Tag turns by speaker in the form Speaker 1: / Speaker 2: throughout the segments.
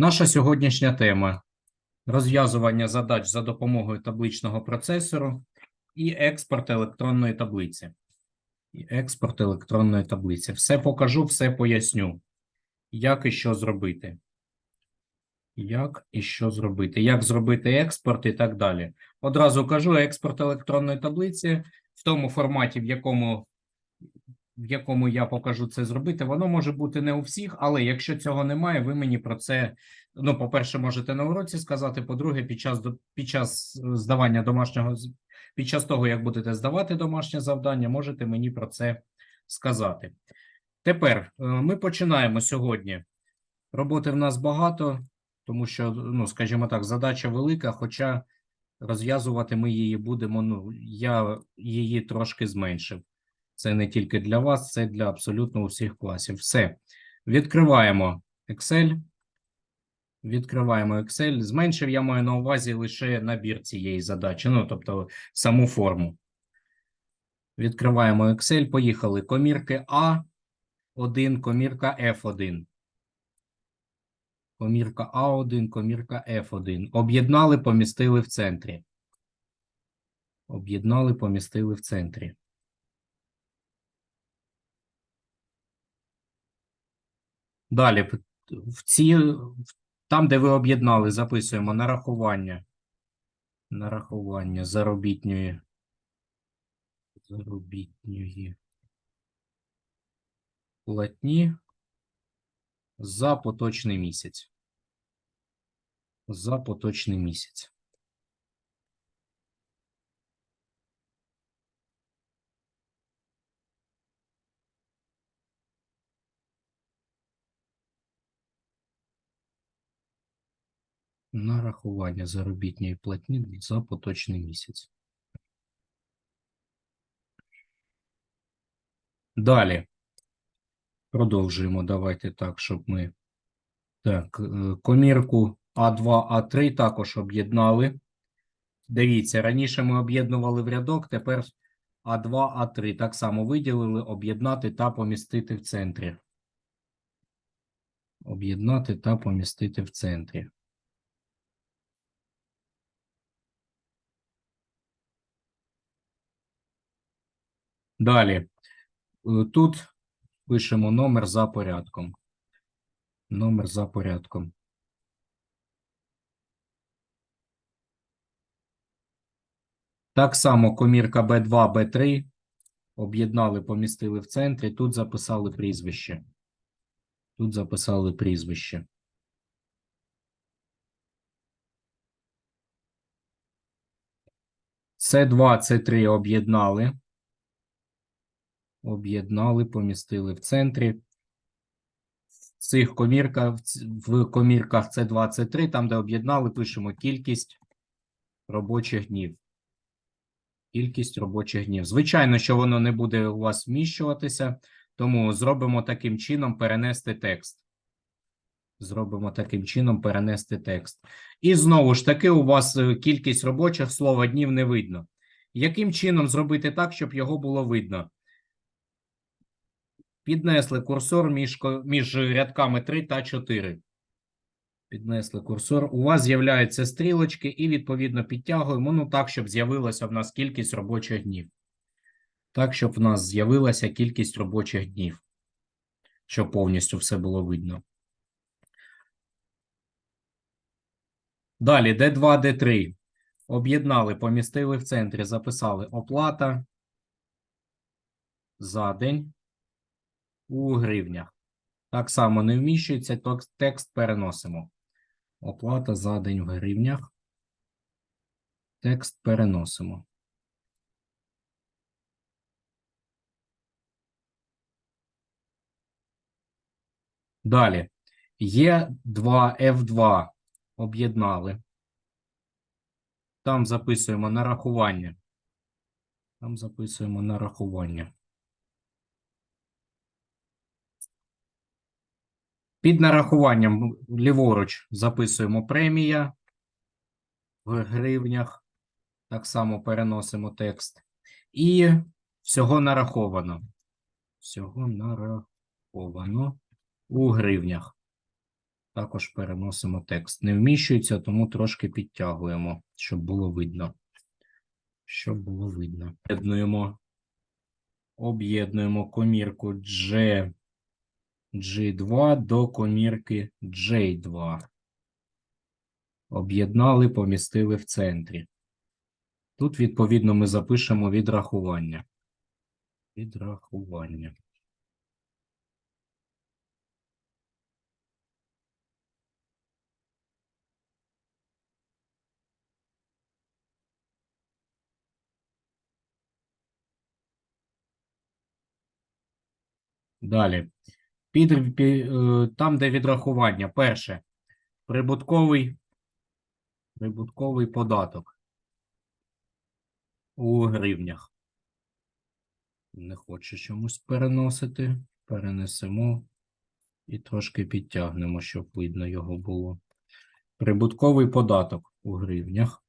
Speaker 1: Наша сьогоднішня тема розв'язування задач за допомогою табличного процесору і експорт електронної таблиці. І експорт електронної таблиці. Все покажу, все поясню. Як і що зробити. Як і що зробити. Як зробити експорт і так далі. Одразу кажу, експорт електронної таблиці в тому форматі, в якому в якому я покажу це зробити, воно може бути не у всіх, але якщо цього немає, ви мені про це, ну, по-перше, можете на уроці сказати, по-друге, під час, до- під час е, здавання домашнього, під час того, як будете здавати домашнє завдання, можете мені про це сказати. Тепер е, ми починаємо сьогодні. Роботи в нас багато, тому що, ну, скажімо так, задача велика, хоча розв'язувати ми її будемо, ну, я її трошки зменшив. Це не тільки для вас, це для абсолютно усіх класів. Все. Відкриваємо Excel. Відкриваємо Excel. Зменшив я маю на увазі лише набір цієї задачі, ну, тобто саму форму. Відкриваємо Excel. Поїхали. Комірки А1, комірка F1. Комірка А1, комірка F1. Об'єднали, помістили в центрі. Об'єднали, помістили в центрі. Далі, в ці, там, де ви об'єднали, записуємо нарахування. Нарахування заробітної. Заробітної платні за поточний місяць. За поточний місяць. Нарахування заробітної платні за поточний місяць. Далі. Продовжуємо. Давайте так, щоб ми. Так, е, комірку А2, А3 також об'єднали. Дивіться, раніше ми об'єднували в рядок, тепер А2, А3 так само виділили, об'єднати та помістити в центрі. Об'єднати та помістити в центрі. Далі. Е, Тут пишемо номер за порядком. Номер за порядком. Так само комірка Б2, Б3 об'єднали, помістили в центрі. Тут записали прізвище. Тут записали прізвище. С2, С3 об'єднали. Об'єднали, помістили в центрі. В цих комірках, в комірках С2, С3, там, де об'єднали, пишемо кількість робочих днів. Кількість робочих днів. Звичайно, що воно не буде у вас вміщуватися, тому зробимо таким чином перенести текст. Зробимо таким чином перенести текст. І знову ж таки, у вас е, кількість робочих слова днів не видно. Яким чином зробити так, щоб його було видно? Піднесли курсор між, між рядками 3 та 4. Піднесли курсор. У вас з'являються стрілочки, і відповідно підтягуємо. Ну так, щоб з'явилася в нас кількість робочих днів. Так, щоб в нас з'явилася кількість робочих днів. Щоб повністю все було видно. Далі D2, D3. Об'єднали, помістили в центрі, записали оплата за день у гривнях. Так само не вміщується, текст- переносимо. Оплата за день в гривнях. Текст переносимо. Далі. Є 2 F2 об'єднали. Там записуємо нарахування. Там записуємо нарахування. Під нарахуванням ліворуч записуємо премія в гривнях. Так само переносимо текст. І всього нараховано. Всього нараховано у гривнях. Також переносимо текст. Не вміщується, тому трошки підтягуємо, щоб було видно. Щоб було видно. Об'єднуємо, об'єднуємо комірку G, G2 до комірки J2. Об'єднали, помістили в центрі. Тут, відповідно, ми запишемо відрахування. Відрахування. Далі. Під, пі- е, там, де відрахування. Перше. Прибутковий, прибутковий податок у гривнях. Не хоче чомусь переносити. Перенесемо і трошки підтягнемо, щоб видно його було. Прибутковий податок у гривнях.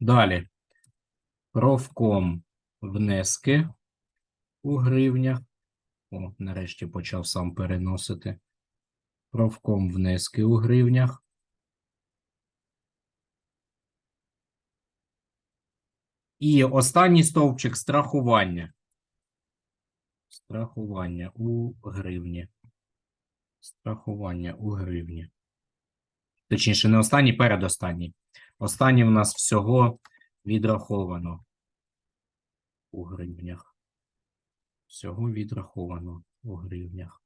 Speaker 1: Далі. Профком внески у гривнях. О, нарешті почав сам переносити. Профком внески у гривнях. І останній стовпчик страхування. Страхування у гривні. Страхування у гривні. Точніше, не останній, передостанній. Останній в нас всього відраховано у гривнях. Всього відраховано у гривнях.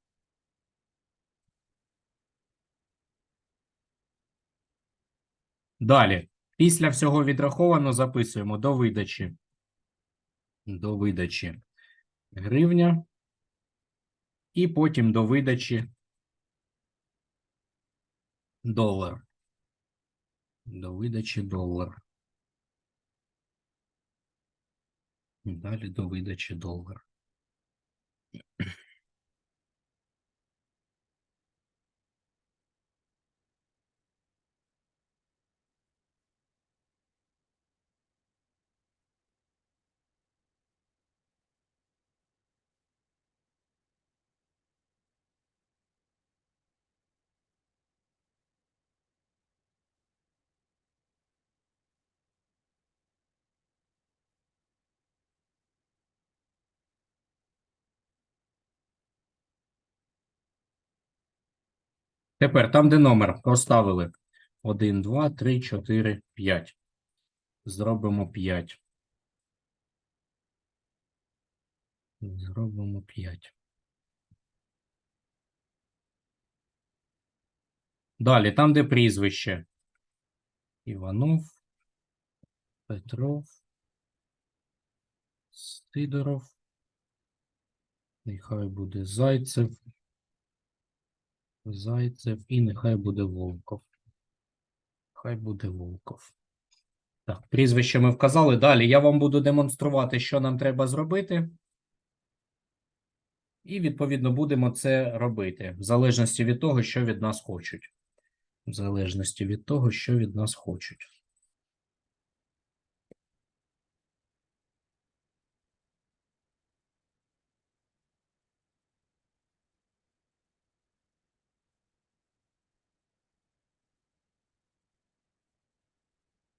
Speaker 1: Далі. Після всього відраховано записуємо до видачі. До видачі гривня. І потім до видачі долар. До видачі долар. І далі до видачі долар. Тепер там, де номер поставили 1, 2, 3, 4, 5. Зробимо 5. Зробимо 5. Далі, там, де прізвище. Іванов, Петров, Сидоров. Нехай буде Зайцев. Зайцев і нехай буде Волков. Хай буде Волков. Так, прізвище ми вказали. Далі я вам буду демонструвати, що нам треба зробити. І, відповідно, будемо це робити в залежності від того, що від нас хочуть. В залежності від того, що від нас хочуть.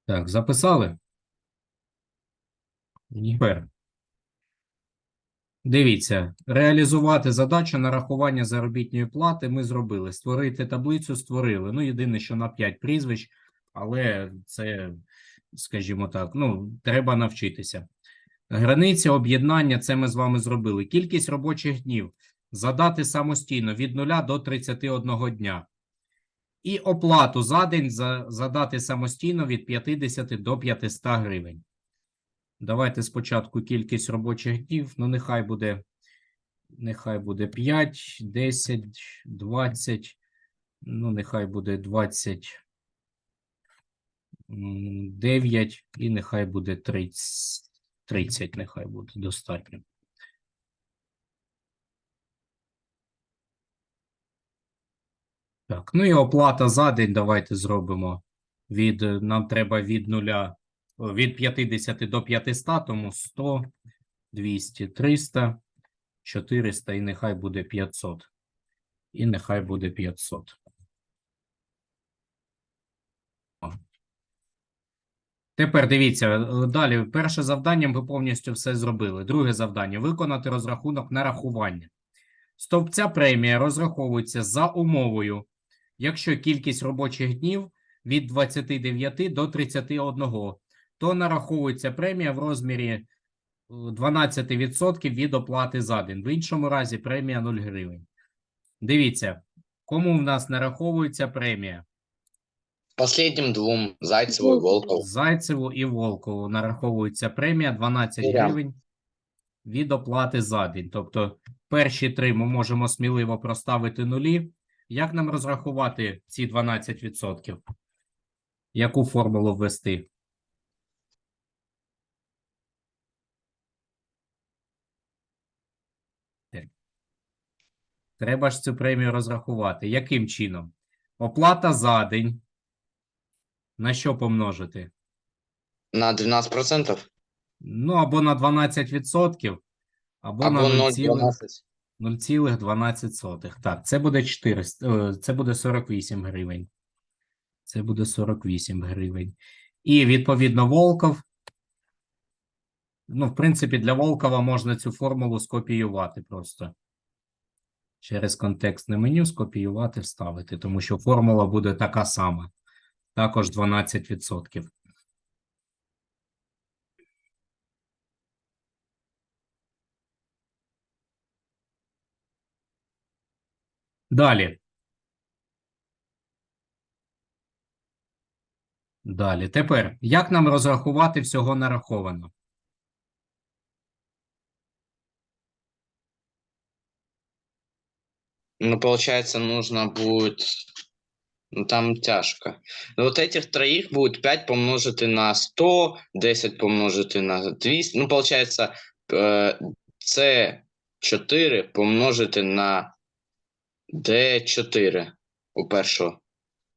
Speaker 1: Так, записали? Тепер. Дивіться, реалізувати задачу нарахування заробітної плати ми зробили. Створити таблицю створили. Ну, єдине, що на 5 прізвищ, але це, скажімо так, ну, треба навчитися. Границя об'єднання це ми з вами зробили. Кількість робочих днів задати самостійно від 0 до 31 дня. І оплату за день за, задати самостійно від 50 до 500 гривень. Давайте спочатку кількість робочих днів. Ну, нехай буде, нехай буде 5, 10, 20, ну, нехай буде 29 і нехай буде 30, 30 нехай буде достатньо. Так, ну і оплата за день давайте зробимо. Від, нам треба від нуля, від 50 до 500, тому 100 200, 300, 400 і нехай буде 500. І нехай буде 500. Тепер дивіться, далі. Перше завдання ви повністю все зробили. Друге завдання виконати розрахунок нарахування. Стовпця премія розраховується за умовою, якщо кількість робочих днів від 29 до 31, то нараховується премія в розмірі е, 12% від оплати за день. В іншому разі премія 0 гривень. Дивіться, кому в нас нараховується премія?
Speaker 2: Последним двум Зайцеву и Волкову.
Speaker 1: Зайцеву і Волкову нараховується премія 12
Speaker 2: Прям.
Speaker 1: гривень від оплати за день. Тобто перші три ми можемо сміливо проставити нулі. Як нам розрахувати ці 12%? Яку формулу ввести? Треба ж цю премію розрахувати. Яким чином? Оплата за день. На що помножити?
Speaker 2: На 12%?
Speaker 1: Ну, або на 12%, або,
Speaker 2: Або
Speaker 1: на
Speaker 2: 0,12.
Speaker 1: 0,12. Так, це буде 400, е, це буде 48 гривень. Це буде 48 гривень. І відповідно Волков. Ну, в принципі, для Волкова можна цю формулу скопіювати просто. Через контекстне меню скопіювати, вставити, тому що формула буде така сама. Також 12%. Далі. Далі. Тепер, як нам розрахувати всього нараховано?
Speaker 2: Ну, получается, нужно будет... Ну, там тяжко. Ну, вот этих троих будет 5 помножити на 100, 10 помножити на 200. Ну, получается, э, С4 помножити на Д4 у першого.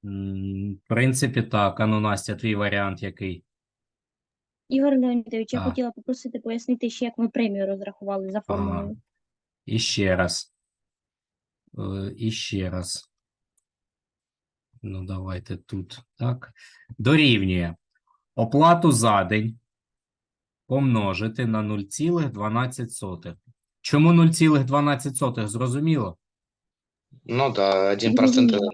Speaker 1: М, В принципі, так. Ану, Настя, твій варіант який?
Speaker 3: Ігор Леонідович, я
Speaker 1: А.
Speaker 3: хотіла попросити пояснити ще, як ми премію розрахували за формулою.
Speaker 1: І ще раз. Е, І ще раз. Ну, давайте тут. Так. Дорівнює. Оплату за день помножити на 0,12. Чому 0,12? Зрозуміло?
Speaker 2: Ну, да, 1%
Speaker 3: Зрозуміло.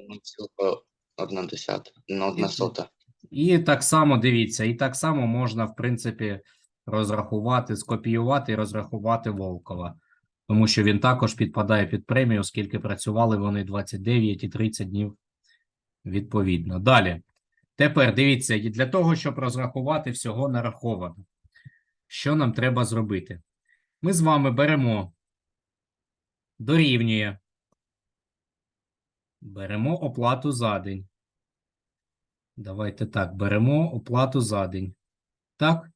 Speaker 2: это 1 десята, ну, 1 сота.
Speaker 1: І так само дивіться, і так само можна, в принципі, розрахувати, скопіювати і розрахувати Волкова. Тому що він також підпадає під премію, оскільки працювали вони 29 і 30 днів відповідно. Далі. Тепер дивіться, для того, щоб розрахувати всього нараховано, що нам треба зробити? Ми з вами беремо дорівнює. Беремо оплату за день. Давайте так, беремо оплату за день. Так?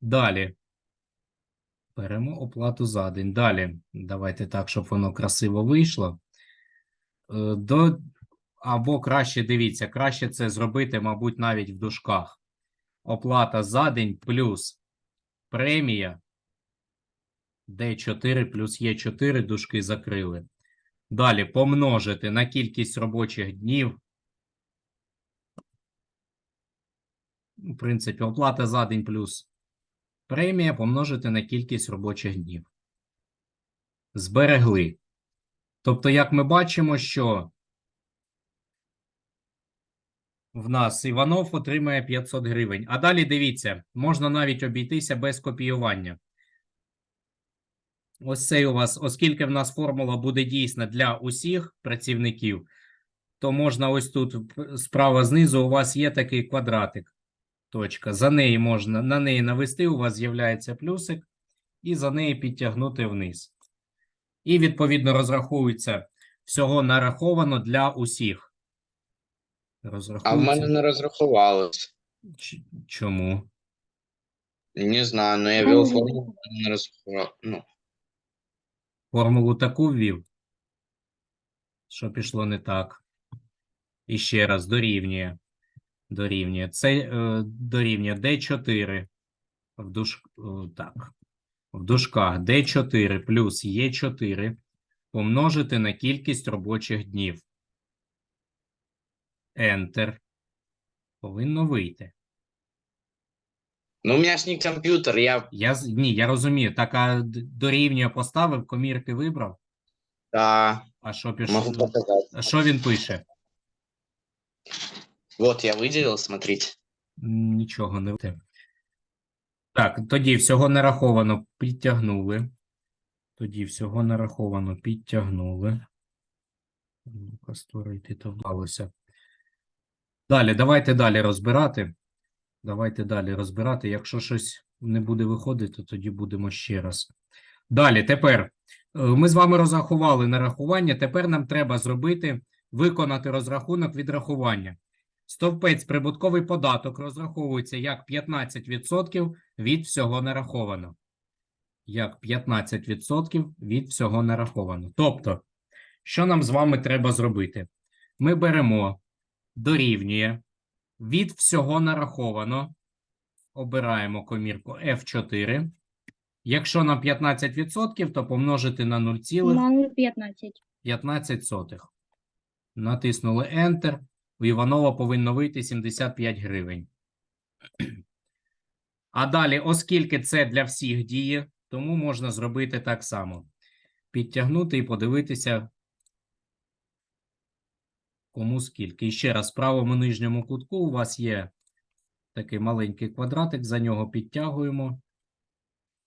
Speaker 1: Далі. Беремо оплату за день. Далі. Давайте так, щоб воно красиво вийшло. Е, До... Або краще, дивіться, краще це зробити, мабуть, навіть в дужках. Оплата за день плюс премія. Д4 плюс Е4 дужки закрили. Далі помножити на кількість робочих днів. В принципі, оплата за день плюс премія помножити на кількість робочих днів. Зберегли. Тобто, як ми бачимо, що в нас Іванов отримає 500 гривень. А далі дивіться, можна навіть обійтися без копіювання. Ось цей у вас, оскільки в нас формула буде дійсна для усіх працівників, то можна ось тут справа знизу у вас є такий квадратик. Точка. За неї можна на неї навести, у вас з'являється плюсик, і за неї підтягнути вниз. І відповідно розраховується всього нараховано для усіх.
Speaker 2: А в мене не розрахувалось.
Speaker 1: Ч- Чому?
Speaker 2: Не знаю, но я ввел
Speaker 3: не
Speaker 2: формулу, не розрахував. Ну,
Speaker 1: Формулу таку ввів, що пішло не так. І ще раз дорівнює. Дорівнює. Це е, дорівнює D4 в душ... так, в дужках D4 плюс Е4 помножити на кількість робочих днів. Enter. Повинно вийти.
Speaker 2: Ну, у меня ж не компьютер, я...
Speaker 1: Я з- ні, я розумію. Так, а д- дорівнює поставив, комірки вибрав.
Speaker 2: Да,
Speaker 1: А що
Speaker 2: могу
Speaker 1: пішло?
Speaker 2: показать.
Speaker 1: А що він пише?
Speaker 2: Вот, я выделил, смотрите.
Speaker 1: М, Нічого не вийде. Так, тоді всього нараховано підтягнули. Тоді всього нараховано підтягнули. Ну-ка, створити то вдалося. Далі, давайте далі розбирати. Давайте далі розбирати. Якщо щось не буде виходити, то тоді будемо ще раз. Далі, тепер е, ми з вами розрахували нарахування. Тепер нам треба зробити, виконати розрахунок відрахування. Стовпець прибутковий податок розраховується як 15% від всього нараховано. Як 15% від всього нараховано. Тобто, що нам з вами треба зробити? Ми беремо дорівнює від всього нараховано, обираємо комірку F4. Якщо нам 15%, то помножити на 0,15.
Speaker 3: На 0,15.
Speaker 1: 15 сотих. Натиснули Enter. У Іванова повинно вийти 75 гривень. А далі, оскільки це для всіх діє, тому можна зробити так само. Підтягнути і подивитися, кому скільки. І ще раз, в правому нижньому кутку у вас є такий маленький квадратик, за нього підтягуємо.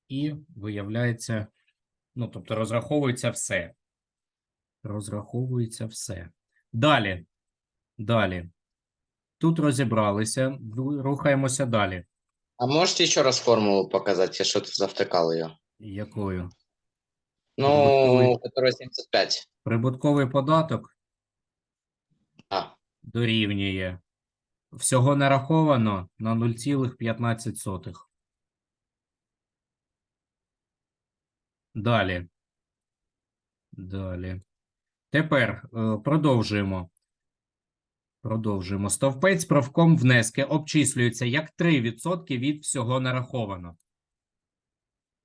Speaker 1: І виявляється, ну, тобто розраховується все розраховується все. Далі. Далі. Тут розібралися. Рухаємося далі.
Speaker 2: А можете еще раз формулу показать? Я что-то завтыкал ее.
Speaker 1: Якою?
Speaker 2: Ну,
Speaker 1: Прибутковый.
Speaker 2: которая 75.
Speaker 1: Прибутковий податок дорівнює. Всього нараховано на 0,15. Далі. Далі. Тепер е, продовжуємо. Продовжуємо. Стовпець правком внески обчислюється як 3% від всього нараховано.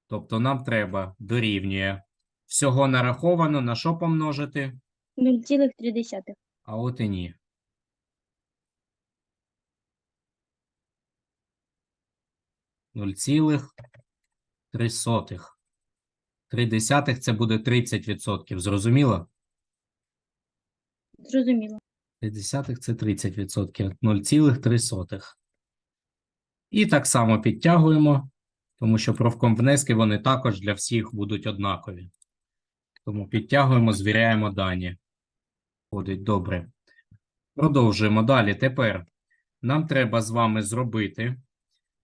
Speaker 1: Тобто нам треба дорівнює. Всього нараховано на що помножити?
Speaker 3: 0,3.
Speaker 1: А от і ні. Нуль цілих три сотих. Три десятих це буде 30%. Зрозуміло?
Speaker 3: Зрозуміло.
Speaker 1: Три десятих це 30%. 0,3. І так само підтягуємо, тому що профком внески вони також для всіх будуть однакові. Тому підтягуємо, звіряємо дані. Ходить добре. Продовжуємо далі. Тепер нам треба з вами зробити.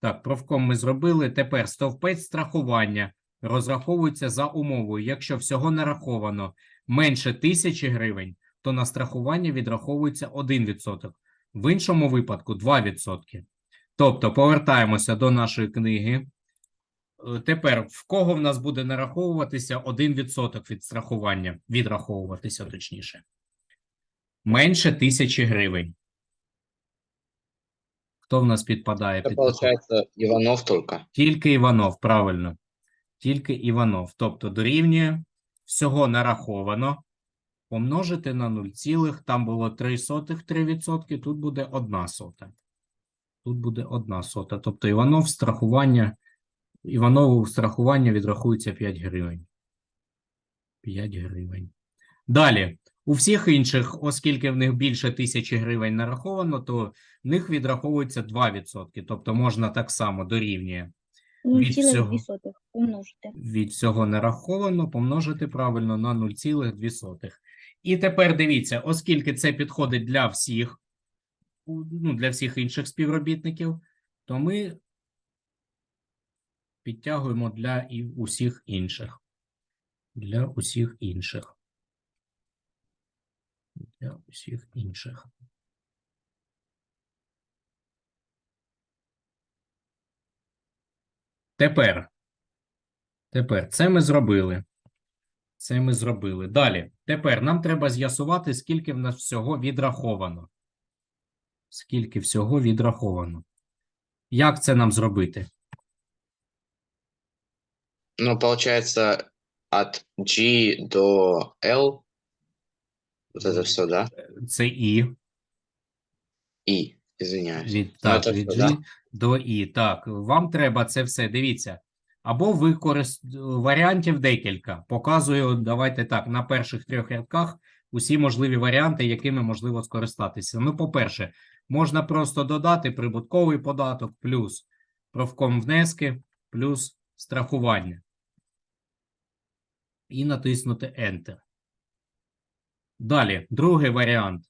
Speaker 1: Так, профком ми зробили. Тепер стовпець страхування розраховується за умовою. Якщо всього нараховано менше тисячі гривень, то на страхування відраховується 1%. В іншому випадку 2%. Тобто повертаємося до нашої книги. Е, Тепер в кого в нас буде нараховуватися 1% від страхування, відраховуватися точніше. Менше тисячі гривень. Хто в нас підпадає таку?
Speaker 2: получается Иванов только.
Speaker 1: Тільки Іванов, правильно. Тільки Іванов. Тобто дорівнює всього нараховано помножити на 0, цілих, там було 3 сотих 3%, тут буде 1 сота. Тут буде 1 сота. Тобто Іванов страхування, Іванову страхування відрахується 5 гривень. 5 гривень. Далі. У всіх інших, оскільки в них більше тисячі гривень нараховано, то в них відраховується 2%. Тобто можна так само дорівнює
Speaker 3: 0,2 умножити.
Speaker 1: від всього нараховано помножити правильно на 0,2. І тепер дивіться, оскільки це підходить для всіх, ну, для всіх інших співробітників, то ми підтягуємо для і усіх інших. Для усіх інших. Для усіх інших. Тепер. Тепер це ми зробили. Це ми зробили. Далі. Тепер нам треба з'ясувати, скільки в нас всього відраховано. Скільки всього відраховано. Як це нам зробити?
Speaker 2: Ну, получается, от G до L. Вот это все, да?
Speaker 1: Це І.
Speaker 2: И, извиняюсь.
Speaker 1: Від,
Speaker 2: Ну,
Speaker 1: так,
Speaker 2: це
Speaker 1: від
Speaker 2: все,
Speaker 1: G
Speaker 2: да?
Speaker 1: до І. Так, вам треба це все. Дивіться. Або ви корис... варіантів декілька. Показую, давайте так, на перших трьох рядках усі можливі варіанти, якими можливо скористатися. Ну, по-перше, можна просто додати прибутковий податок плюс профком внески плюс страхування. І натиснути Enter. Далі, другий варіант.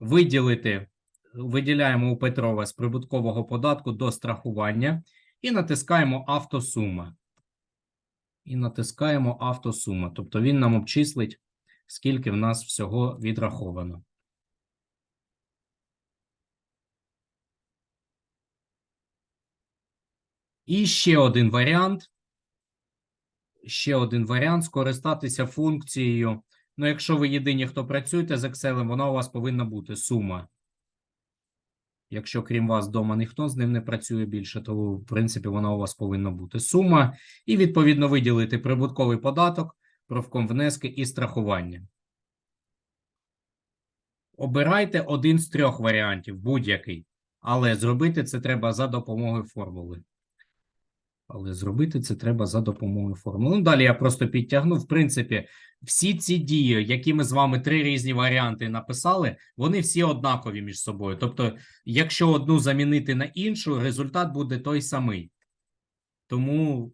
Speaker 1: Виділити виділяємо у Петрова з прибуткового податку до страхування і натискаємо автосума. І натискаємо автосума. Тобто він нам обчислить, скільки в нас всього відраховано. І ще один варіант. Ще один варіант скористатися функцією. Ну, якщо ви єдині, хто працюєте з Excel, вона у вас повинна бути сума. Якщо крім вас вдома ніхто з ним не працює більше, то в принципі вона у вас повинна бути сума, і відповідно виділити прибутковий податок, профком внески і страхування. Обирайте один з трьох варіантів, будь-який, але зробити це треба за допомогою формули. Але зробити це треба за допомогою формули. Ну, далі я просто підтягну. В принципі, всі ці дії, які ми з вами три різні варіанти написали, вони всі однакові між собою. Тобто, якщо одну замінити на іншу, результат буде той самий. Тому, в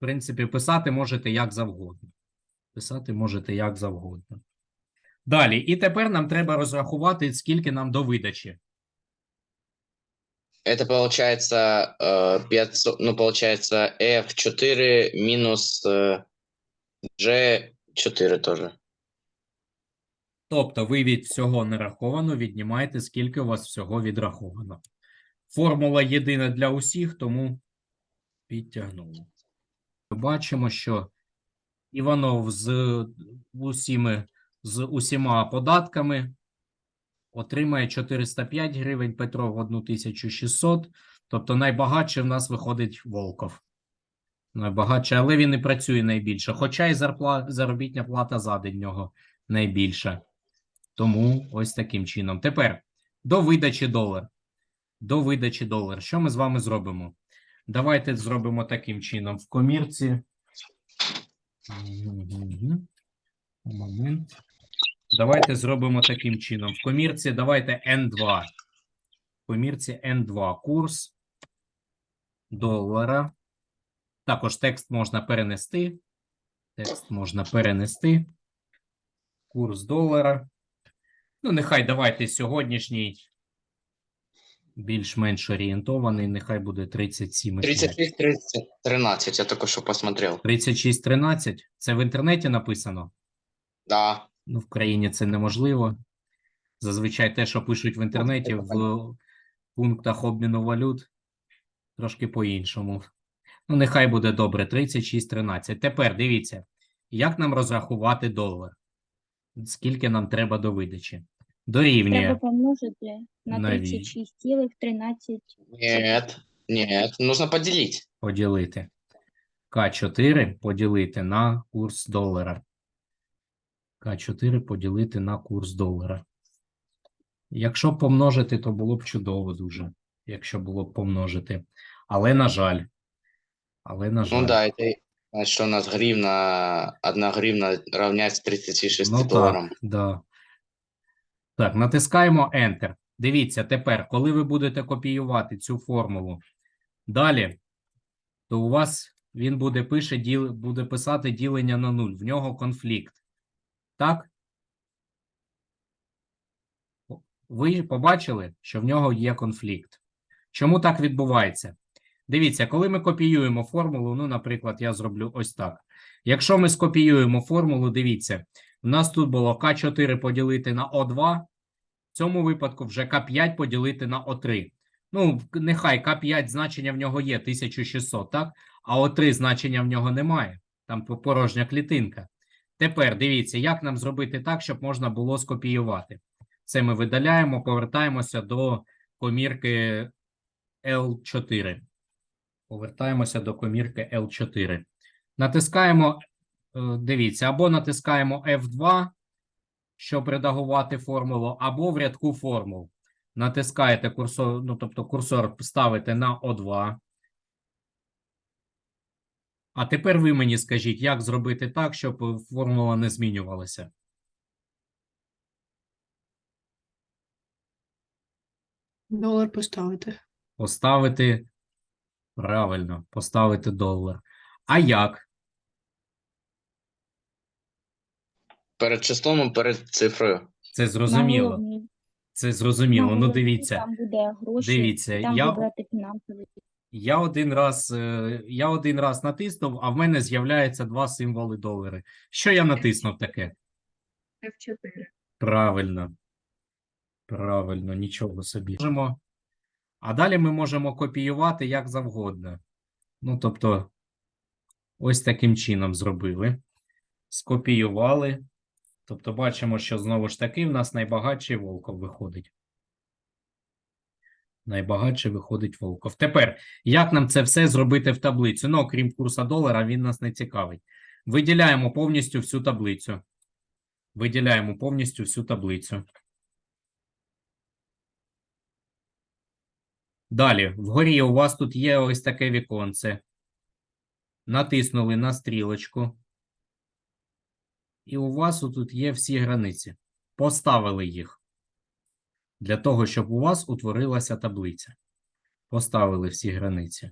Speaker 1: принципі, писати можете як завгодно. Писати можете як завгодно. Далі, і тепер нам треба розрахувати, скільки нам до видачі.
Speaker 2: Это получается э, 500, ну, получается F4 минус э, G4 тоже.
Speaker 1: Тобто ви від всього нераховано віднімаєте, скільки у вас всього відраховано. Формула єдина для усіх, тому підтягнули. Ми бачимо, що Іванов з усіми, з усіма податками отримає 405 гривень, Петров 1600. Тобто найбагатше в нас виходить Волков. Найбагатше, але він і працює найбільше. Хоча і зарпла... заробітня плата за день нього найбільша. Тому ось таким чином. Тепер до видачі долар. До видачі долар. Що ми з вами зробимо? Давайте зробимо таким чином. В комірці. Момент. Давайте зробимо таким чином. В комірці давайте N2. В комірці N2 курс долара. Також текст можна перенести. Текст можна перенести. Курс долара. Ну, нехай давайте сьогоднішній більш-менш орієнтований. Нехай буде 37.
Speaker 2: 36, 30, 13, я что посмотрел.
Speaker 1: 36.13. Це в інтернеті написано.
Speaker 2: Да.
Speaker 1: Ну, в країні це неможливо. Зазвичай те, що пишуть в інтернеті, в пунктах обміну валют трошки по-іншому. Ну, нехай буде добре. 36.13. Тепер дивіться, як нам розрахувати долар? Скільки нам треба до видачі? Дорівнює.
Speaker 3: Треба помножити на
Speaker 1: Наві-
Speaker 3: 36,13.
Speaker 2: Нет, нет, нужно поделить.
Speaker 1: поділити. К4 поділити на курс долара. К4 поділити на курс долара. Якщо помножити, то було б чудово дуже, якщо було б помножити. Але, на жаль. Але, на жаль.
Speaker 2: Ну да, это значит, у нас гривна, одна гривна равняется 36
Speaker 1: Ну,
Speaker 2: долларам.
Speaker 1: так, да. Так, натискаємо Enter. Дивіться, тепер, коли ви будете копіювати цю формулу далі, то у вас він буде пише, діл, буде писати ділення на нуль. В нього конфлікт. Так? Ви побачили, що в нього є конфлікт. Чому так відбувається? Дивіться, коли ми копіюємо формулу, ну, наприклад, я зроблю ось так. Якщо ми скопіюємо формулу, дивіться, у нас тут було К4 поділити на О2, в цьому випадку вже К5 поділити на О3. Ну, нехай К5 значення в нього є 1600, так? А О3 значення в нього немає. Там порожня клітинка. Тепер дивіться, як нам зробити так, щоб можна було скопіювати. Це ми видаляємо, повертаємося до комірки L4. Повертаємося до комірки L4. Натискаємо, е, дивіться, або натискаємо F2, щоб редагувати формулу, або в рядку формул. Натискаєте курсор, ну, тобто курсор ставите на O2. А тепер ви мені скажіть, як зробити так, щоб е, формула не змінювалася.
Speaker 4: Долар поставити.
Speaker 1: Поставити правильно, поставити долар. А як?
Speaker 2: Перед числом перед цифрою.
Speaker 1: Це зрозуміло. Це зрозуміло. Ну, дивіться,
Speaker 3: Там буде гроші,
Speaker 1: дивіться,
Speaker 3: там
Speaker 1: я-
Speaker 3: вибрати фінансовий.
Speaker 1: Я один раз, е, я один раз натиснув, а в мене з'являються два символи долари. Що я натиснув таке?
Speaker 4: F4.
Speaker 1: Правильно. Правильно, нічого собі. Можемо. А далі ми можемо копіювати як завгодно. Ну, тобто, ось таким чином зробили. Скопіювали. Тобто, бачимо, що знову ж таки в нас найбагатший Волков виходить. Найбагатший виходить Волков. Тепер, як нам це все зробити в таблицю? Ну, окрім курсу долара, він нас не цікавить. Виділяємо повністю всю таблицю. Виділяємо повністю всю таблицю. Далі, вгорі у вас тут є ось таке віконце. Натиснули на стрілочку. І у вас тут є всі границі. Поставили їх. Для того, щоб у вас утворилася таблиця. Поставили всі границі.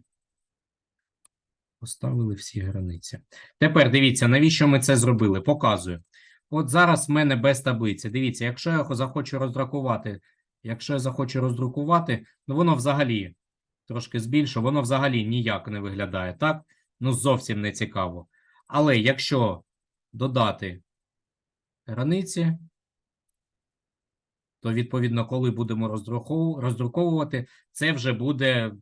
Speaker 1: Поставили всі границі. Тепер дивіться, навіщо ми це зробили? Показую. От зараз в мене без таблиці. Дивіться, якщо я захочу роздрукувати, якщо я захочу роздрукувати, ну воно взагалі трошки збільшу, воно взагалі ніяк не виглядає, так? Ну, зовсім не цікаво. Але якщо додати границі, то відповідно, коли будемо роздруковувати, це вже буде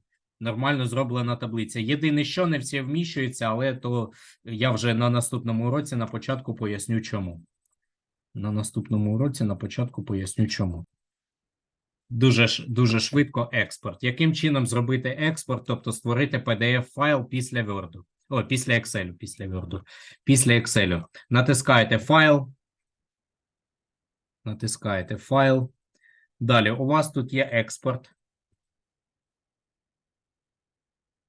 Speaker 1: нормально зроблена таблиця. Єдине, що не всі вміщуються, але то я вже на наступному уроці на початку поясню чому. На наступному уроці на початку поясню чому. Дуже, дуже швидко експорт. Яким чином зробити експорт, тобто створити PDF-файл після Word? О, після Excel, після Word. Після Excel. Натискаєте файл. Натискаєте файл. Далі у вас тут є експорт.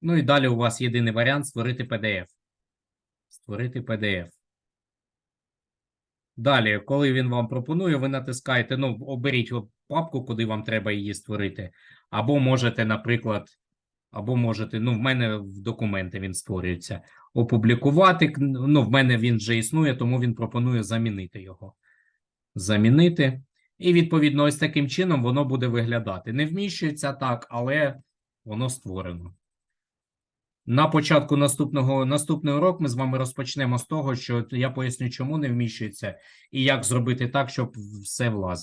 Speaker 1: Ну і далі у вас єдиний варіант створити PDF. Створити PDF. Далі, коли він вам пропонує, ви натискаєте, ну, оберіть папку, куди вам треба її створити. Або можете, наприклад, або можете, ну, в мене в документи він створюється. Опублікувати. Ну, в мене він вже існує, тому він пропонує замінити його. Замінити. І відповідно, ось таким чином воно буде виглядати. Не вміщується так, але воно створено. На початку наступного наступний урок ми з вами розпочнемо з того, що я поясню, чому не вміщується, і як зробити так, щоб все влазило.